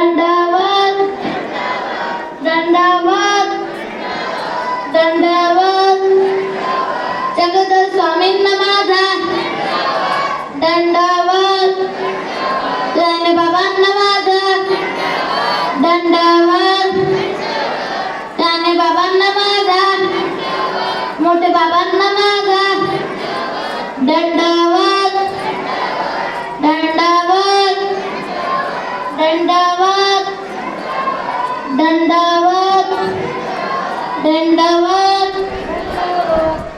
Ganda Dandavat, Dandavat,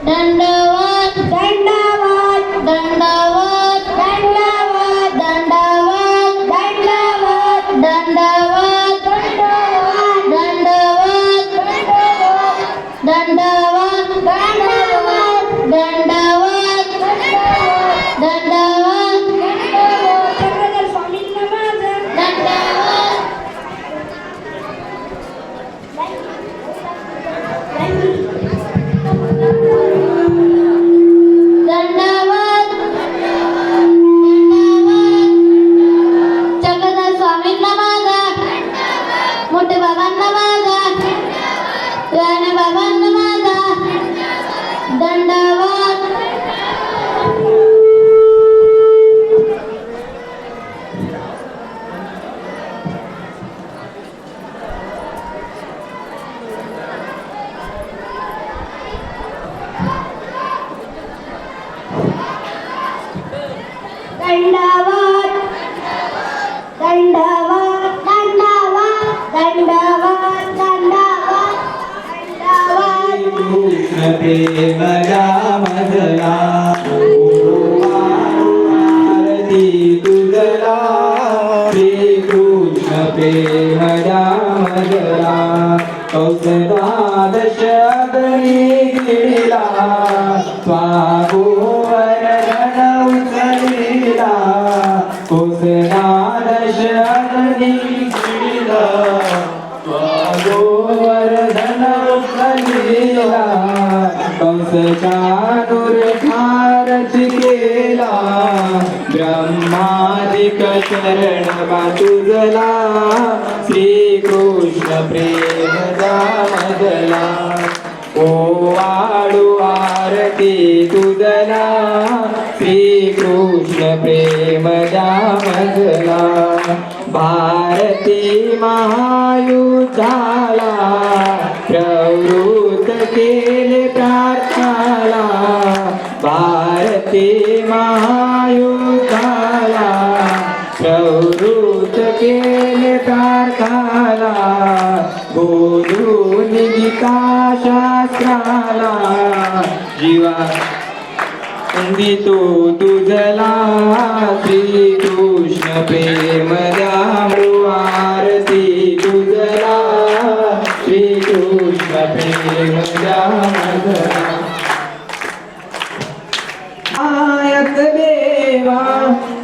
Dandavat, Dandavat. प्रेमला मधला आरती तुझला. श्रीकृष्ण प्रेमला मधला. कौसदा दशदरी गिरिला स्वागोवर उचलिला. कौसदा दशदरी गिरिला स्वागोवर धन उचलिला. सदानुर भारती केला. ब्रह्मादिक चरण तुझला. श्री कृष्ण प्रेम दामदला. ओ वाडू आरती तुझला. श्री प्रेम दामदला. भारती महायुधाला प्रवृत केले प्रा भारती महायुताला प्रवृत केले तारकाला बोलून गीता शास्त्राला जीवा तो तुझला श्री कृष्ण प्रेम.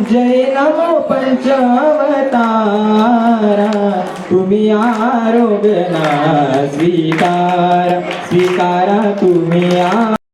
जय नमो पंचवतारा तुम्ही आरोग्य स्वीकार स्वीकारा तुम्ही